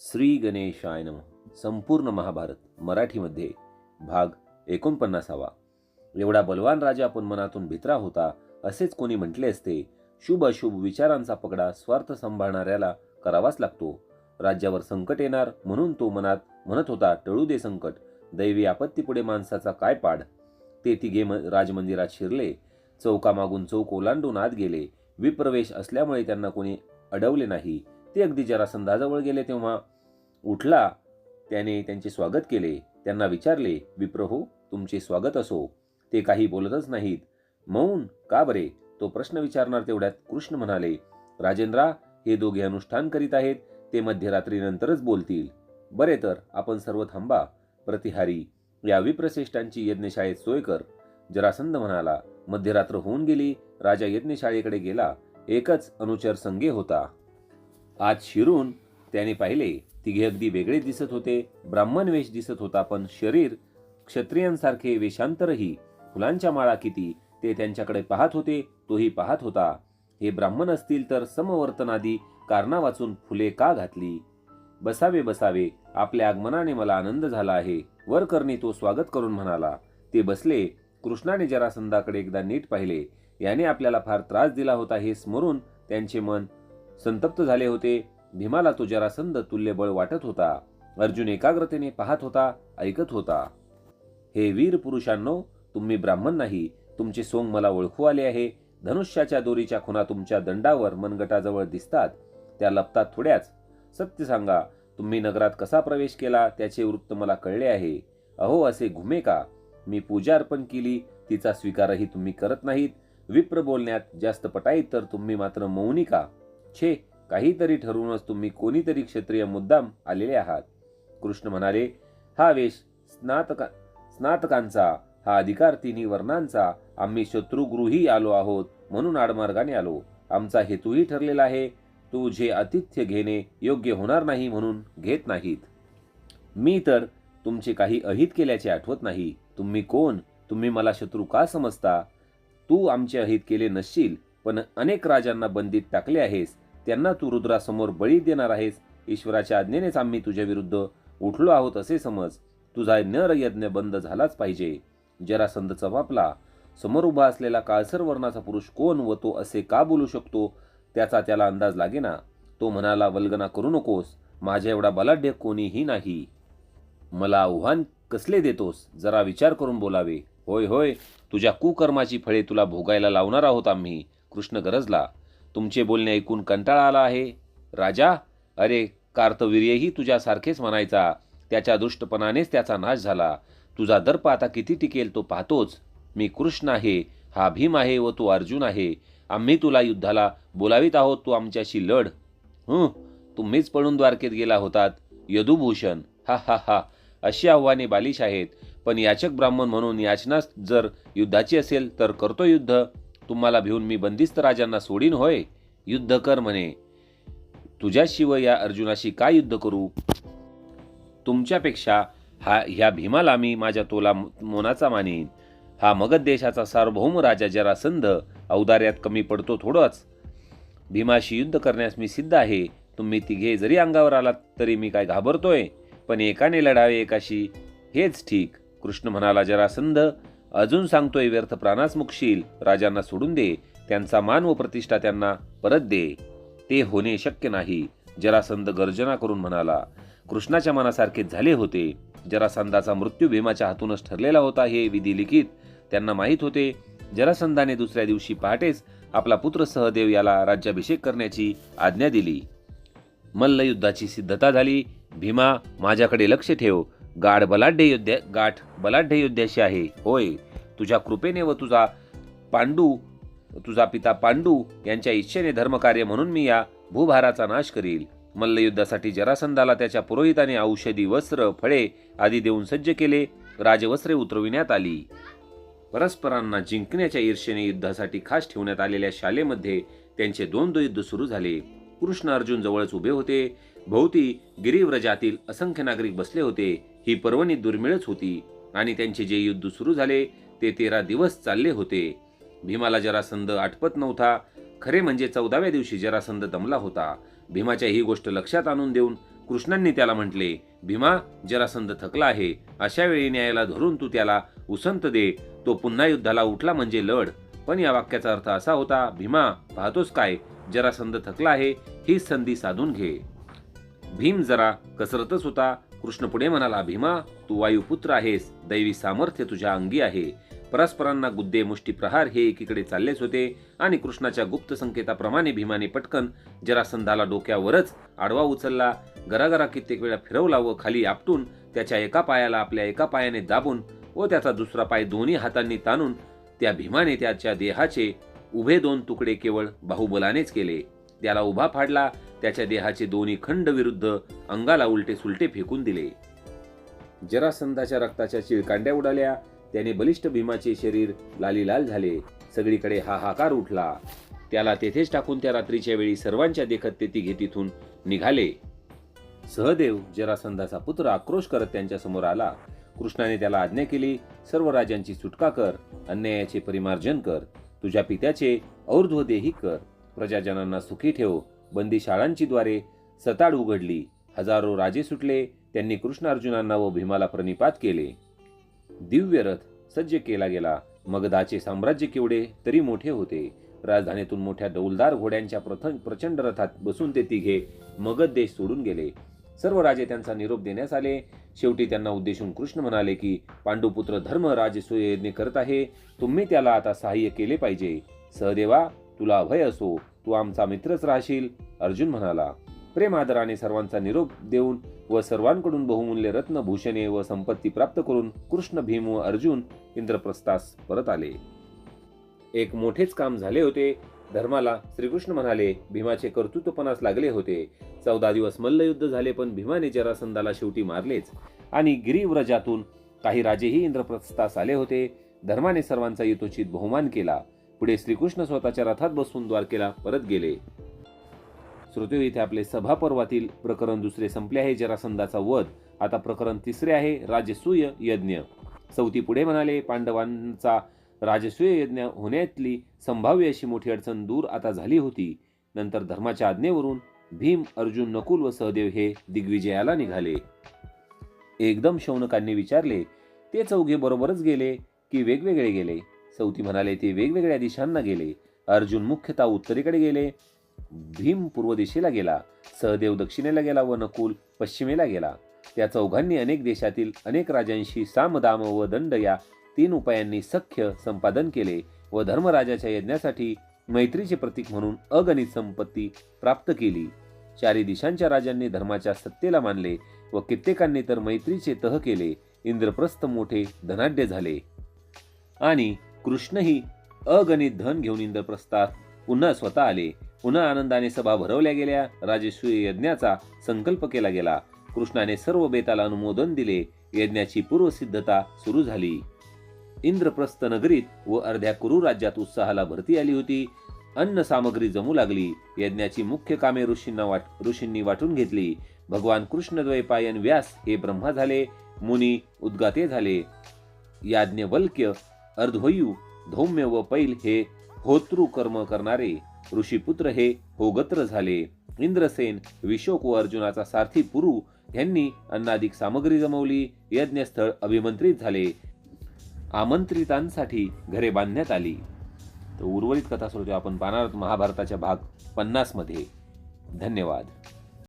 श्री गणेशाय नम. संपूर्ण महाभारत मराठीमध्ये भाग एकोणपन्नासावा. एवढा बलवान राजा पण मनातून भित्रा होता असेच कोणी म्हटले असते शुभ अशुभ विचारांचा पगडा स्वार्थ सांभाळणाऱ्याला करावाच लागतो. राज्यावर संकट येणार म्हणून तो मनात म्हणत होता टळू दे संकट दैवी आपत्तीपुढे माणसाचा काय पाड? ते तिघे म- राजमंदिरात शिरले. चौकामागून चौक ओलांडून आत गेले. विप्रवेश असल्यामुळे त्यांना कोणी अडवले नाही. ते अगदी जरासंधाजवळ गेले तेव्हा उठला त्याने त्यांचे स्वागत केले त्यांना विचारले विप्रहो तुमचे स्वागत असो. ते काही बोलतच नाहीत. मौन? का बरे? तो प्रश्न विचारणार तेवढ्यात कृष्ण म्हणाले राजेंद्रा हे दोघे अनुष्ठान करीत आहेत ते मध्यरात्रीनंतरच बोलतील. बरे तर आपण सर्व थांबा. प्रतिहारी या विप्रश्रेष्ठांची यज्ञशाळेत सोय कर. जरासंध म्हणाला मध्यरात्र होऊन गेली राजा यज्ञशाळेकडे गेला एकच अनुचर संगे होता. आज शिरून त्याने पाहिले तिघे अगदी वेगळे दिसत होते ब्राह्मण वेश दिसत होता पण शरीर क्षत्रियांसारखे वेशांतरही. फुलांच्या माळा किती ते त्यांच्याकडे पाहत होते तोही पाहत होता. हे ब्राह्मण असतील तर समवर्तनादी कारणा वाचून फुले का घातली? बसावे बसावे आपल्या आगमनाने मला आनंद झाला आहे. वर करणे तो स्वागत करून म्हणाला. ते बसले कृष्णाने जरासंधाकडे एकदा नीट पाहिले. याने आपल्याला फार त्रास दिला होता हे स्मरून त्यांचे मन संतप्त झाले होते. भीमाला तो जरासंध तुल्यबळ वाटत होता. अर्जुन एकाग्रतेने पाहत होता ऐकत होता. हे वीर पुरुषांनो तुम्ही ब्राह्मण नाही. तुमचे सोंग मला ओळखू आले आहे. धनुष्याच्या दोरीच्या खुणा तुमच्या दंडावर मनगटाजवळ दिसतात. त्या लपतात थोड्याच. सत्य सांगा तुम्ही नगरात कसा प्रवेश केला त्याचे वृत्त मला कळले आहे. अहो असे घुमे का? मी पूजा अर्पण केली तिचा स्वीकारही तुम्ही करत नाहीत. विप्र बोलण्यात जास्त पटाईत तर तुम्ही मात्र मौनी का? छे काहीतरी ठरवूनच तुम्ही कोणीतरी क्षत्रिय मुद्दाम आलेले आहात. कृष्ण म्हणाले हा वेश स्नातका स्नातकांचा हा अधिकार तिन्ही वर्णांचा. आम्ही शत्रुगृही आलो आहोत म्हणून आडमार्गाने आलो. आमचा हेतूही ठरलेला आहे. तुझे आतिथ्य घेणे योग्य होणार नाही म्हणून घेत नाहीत. मी तर तुमचे काही अहित केल्याचे आठवत नाही. तुम्ही कोण? तुम्ही मला शत्रू का समजता? तू आमचे अहित केले नसशील. पण अनेक राजांना बंदीत टाकले आहेस. त्यांना तू रुद्रासमोर बळी देणार आहेस. ईश्वराच्या आज्ञेनेच आम्ही तुझ्या विरुद्ध उठलो आहोत असे समज. तुझा नर यज्ञ बंद झालाच पाहिजे. जरासंध चपापला समोर उभा असलेला काळसर वर्णाचा पुरुष कोण व तो असे का बोलू शकतो? त्याचा त्याला अंदाज लागेना. तो म्हणाला वल्गना करू नकोस. माझ्या एवढा बलाढ्य कोणीही नाही. मला आव्हान कसले देतोस? जरा विचार करून बोलावे. होय होय. तुझ्या कुकर्माची फळे तुला भोगायला लावणार आहोत आम्ही. कृष्ण गरजला. तुमचे बोलणे ऐकून कंटाळा आला आहे. राजा अरे कार्तवीर्यही तुझ्यासारखेच म्हणायचा. त्याच्या दुष्टपणानेच त्याचा नाश झाला. तुझा दर्प आता किती टिकेल तो पाहतोच. मी कृष्ण आहे हा भीम आहे व तू अर्जुन आहे. आम्ही तुला युद्धाला बोलावित आहोत तू आमच्याशी लढ. हं तुम्हीच पळून द्वारकेत गेला होतात. यदुभूषण हा हा हा. अशी आव्हाने बालिश आहेत. पण याचक ब्राह्मण म्हणून याचनाच जर युद्धाची असेल तर करतो युद्ध. तुम्हाला भिवून मी बंदिस्त राजांना सोडीन होय? युद्ध कर म्हणे. तुझ्याशिवाय या अर्जुनाशी काय युद्ध करू? तुमच्यापेक्षा हा ह्या भीमाला मी माझ्या तोला मोनाचा मानेन. हा मगध देशाचा सार्वभौम राजा जरासंध औदार्यात कमी पडतो थोडंच. भीमाशी युद्ध करण्यास मी सिद्ध आहे. तुम्ही तिघे जरी अंगावर आलात तरी मी काय घाबरतोय? पण एकाने लढावे एकाशी हेच ठीक. कृष्ण म्हणाला जरासंध अजून सांगतोय व्यर्थ प्राणास मुकशील राजांना सोडून दे त्यांचा मान व प्रतिष्ठा त्यांना परत दे. ते होणे शक्य नाही. जरासंध गर्जना करून म्हणाला कृष्णाच्या मनासारखेच झाले होते. जरासंधाचा मृत्यू भीमाच्या हातूनच ठरलेला होता हे विधी लिखित. त्यांना माहीत होते जरासंधाने दुसऱ्या दिवशी पहाटेच आपला पुत्र सहदेव याला राज्याभिषेक करण्याची आज्ञा दिली. मल्लयुद्धाची सिद्धता झाली. भीमा माझ्याकडे लक्ष ठेव. गाढ बलाढ्य योद्ध्या गाठ बलाढ्य योद्ध्याशी आहे. होय तुझ्या कृपेने व तुझा पांडू तुझा पिता पांडू यांच्या इच्छेने धर्मकार्य म्हणून मी या भूभाराचा नाश करील. मल्लयुद्धासाठी जरासंधाला त्याच्या पुरोहिताने औषधी वस्त्र फळे आदी देऊन सज्ज केले. राजवस्त्रे उतरविण्यात आली. परस्परांना जिंकण्याच्या ईर्षेने युद्धासाठी खास ठेवण्यात आलेल्या शालेमध्ये त्यांचे दोन युद्ध सुरू झाले. कृष्ण अर्जुन जवळच उभे होते. भोवती गिरिव्रजातील असंख्य नागरिक बसले होते. ही पर्वणी दुर्मिळच होती आणि त्यांचे जे युद्ध सुरू झाले ते तेरा दिवस चालले होते. भीमाला जरासंध आटपत नव्हता. खरे म्हणजे चौदाव्या दिवशी जरासंध दमला होता. भीमाच्या ही गोष्ट लक्षात आणून देऊन कृष्णांनी त्याला म्हटले भीमा जरासंध थकला आहे. अशा वेळी न्यायाला धरून तू त्याला उसंत दे. तो पुन्हा युद्धाला उठला म्हणजे लढ. पण या वाक्याचा अर्थ असा होता भीमा पाहतोस काय? जरासंध थकला आहे. ही संधी साधून घे. भीम जरा कसरतच होता. कृष्ण पुढे म्हणाला भीमा तू वायुपुत्र आहेस. दैवी सामर्थ्य तुझ्या अंगी आहे. परस्परांना गुद्दे मुष्टी प्रहार हे एकीकडे चाललेच होते आणि कृष्णाच्या गुप्त संकेताप्रमाणे भीमाने पटकन जरासंधाला डोक्यावरच आडवा उचलला. गरागरा कित्येक वेळा फिरवला व खाली आपटून त्याच्या एका पायाला आपल्या एका पायाने दाबून व त्याचा दुसरा पाय दोन्ही हातांनी ताणून त्या भीमाने त्याच्या देहाचे उभे दोन तुकडे केवळ बाहुबलानेच केले. त्याला उभा फाडला त्याच्या देहाचे दोन्ही खंड विरुद्ध अंगाला उलटे सुलटे फेकून दिले. जरासंधाच्या रक्ताच्या चिळकांड्या उडाल्या त्याने बलिष्ठ भीमाचे शरीर लालीलाल झाले. सगळीकडे हाहाकार उठला. त्याला तेथेच टाकून त्या रात्रीच्या वेळी सर्वांच्या देखत ते तिघे तिथून निघाले. सहदेव जरासंधाचा पुत्र आक्रोश करत त्यांच्यासमोर आला. कृष्णाने त्याला आज्ञा केली सर्व राजांची सुटका कर अन्यायाचे परिमार्जन कर तुझ्या पित्याचे और्ध्वदेही कर. प्रजाजनांना सुखी ठेव. बंदी शाळांची द्वारे सताड उघडली. हजारो राजे सुटले. त्यांनी कृष्ण अर्जुनांना व भीमाला प्रणिपात केले. दिव्य रथ सज्ज केला गेला. मगधाचे साम्राज्य केवढे तरी मोठे होते. राजधानीतून मोठ्या डौलदार घोड्यांच्या प्रथम प्रचंड रथात बसून ते तिघे मगध देश सोडून गेले. सर्व राजे त्यांचा निरोप देण्यास आले. शेवटी त्यांना उद्देशून कृष्ण म्हणाले की पांडुपुत्र धर्म राजसूय करत आहे. तुम्ही त्याला आता सहाय्य केले पाहिजे. सहदेवा तुला भय असो तू आमचा मित्रच राहशील अर्जुन म्हणाला. प्रेमादराने सर्वांचा निरोप देऊन व सर्वांकडून बहुमूल्य रत्न भूषणे व संपत्ती प्राप्त करून कृष्ण भीम व अर्जुन इंद्रप्रस्थास परत आले. एक मोठेच काम झाले होते. धर्माला श्रीकृष्ण म्हणाले भीमाचे कर्तृत्वपणास लागले होते. चौदा दिवस मल्लयुद्ध झाले पण भीमाने जरासंधाला शेवटी मारलेच. आणि गिरिव्रजातून काही राजेही इंद्रप्रस्थास आले होते. धर्माने सर्वांचा यथोचित बहुमान केला. पुढे श्रीकृष्ण स्वतःच्या रथात बसून द्वारकेला परत गेले. श्रोते इथे आपले सभापर्वातील प्रकरण दुसरे संपले आहे. जरासंधाचा वध. आता प्रकरण तिसरे आहे. राजसूय यज्ञ. चौथी पुढे म्हणाले पांडवांचा राजसूय यज्ञ होण्यातली संभाव्य अशी मोठी अडचण दूर आता झाली होती. नंतर धर्माच्या आज्ञेवरून भीम अर्जुन नकुल व सहदेव हे दिग्विजयाला निघाले. एकदम शौनकांनी विचारले ते चौघे बरोबरच गेले की वेगवेगळे गेले? चौथी म्हणाले ते वेगवेगळ्या दिशांना गेले. अर्जुन मुख्यतः उत्तरेकडे गेले. भीम पूर्व दिशेला गेला. सहदेव दक्षिणेला गेला. व नकुल पश्चिमेला गेला. त्या चौघांनी अनेक देशातील अनेक राजांशी सामदाम व दंड या तीन उपायांनी सख्य संपादन केले व धर्मराजाच्या यज्ञासाठी मैत्रीचे प्रतीक म्हणून अगणित संपत्ती प्राप्त केली. चारी दिशांच्या राजांनी धर्माच्या सत्तेला मानले व कित्येकांनी तर मैत्रीचे तह केले. इंद्रप्रस्थ मोठे धनाढ्य झाले. आणि कृष्णही अगणित धन घेऊन इंद्रप्रस्थात पुन्हा स्वतः आले. पुन्हा आनंदाने सभा भरवल्या गेल्या. राजेश्वरी यज्ञाचा संकल्प केला गेला. कृष्णाने सर्व बेताला अनुमोदन दिले. यज्ञाची पूर्वसिद्धता सुरू झाली. इंद्रप्रस्थ नगरीत व अर्ध्या कुरु राज्यात उत्साहाला भरती आली होती. अन्न सामग्री जमू लागली. यज्ञाची मुख्य कामे ऋषींना वाट ऋषींनी वाटून घेतली. भगवान कृष्णद्वैपायन व्यास हे ब्रह्मा झाले. मुनी उद्गाते झाले. याज्ञवल्क्य अर्धवयू धौम्य व पैल हे होतृ कर्म करणारे ऋषीपुत्र हे होगत्र झाले. इंद्रसेन विशोक व अर्जुनाचा सारथी पुरु यांनी अन्नाधिक सामग्री जमवली यज्ञस्थळ अभिमंत्रित झाले. आमंत्रितांसाठी घरे बांधण्यात आली. तर उर्वरित कथा सोडतो आपण पाहणार आहोत महाभारताच्या भाग पन्नासमध्ये धन्यवाद.